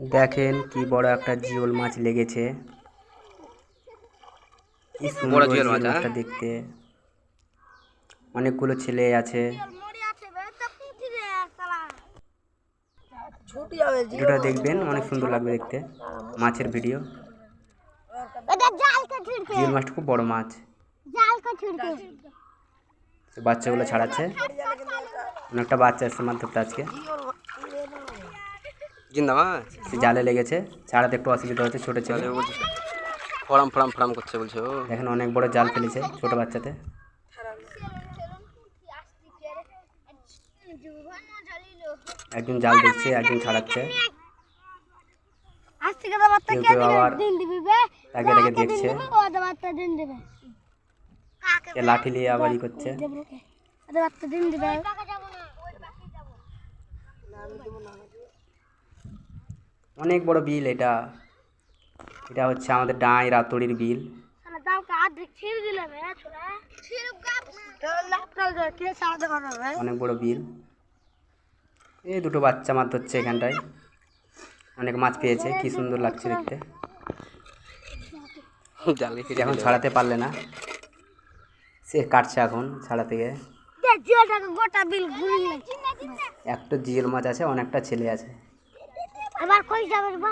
দেখেন কি বড় একটা জিওল মাছ লেগেছে। কি বড় জিওল হ্যাঁ? মাছটা দেখতে। অনেকগুলো ছেলে আছে। ভিডিওটা দেখবেন অনেক সুন্দর লাগবে দেখতে। মাছের ভিডিও জিওল মাছটা খুব বড় মাছ। বাচ্চাগুলো ছাড়াচ্ছে। অনেকটা বাচ্চা মাছ ধরতে আজকে। জিন্দা মাছ সে জালে লেগেছে ছাড়াতে একটু অসুবিধা হচ্ছে ছোটো ছেলে। ফরাম ফরাম ফরাম করছে বলছে ও। দেখেন অনেক বড় জাল ফেলেছে ছোট বাচ্চাতে। একজন জাল দেখছে একজন ছাড়াচ্ছে। কেউ কেউ আবার তাকে তাকে দেখছে। লাঠি নিয়ে আবার ই করছে। দিন দিবে। অনেক বড় বিল এটা। এটা হচ্ছে আমাদের ডাঁই রাতড়ির বিল। অনেক বড় বিল। এই দুটো বাচ্চা মাছ ধরছে এখানটায়। অনেক মাছ পেয়েছে কি সুন্দর লাগছে দেখতে। এখন ছাড়াতে পারলে না। সে কাটছে এখন ছাড়াতে গিয়ে। একটা জিওল মাছ আছে অনেকটা ছেলে আছে। এবার কই যাবে বা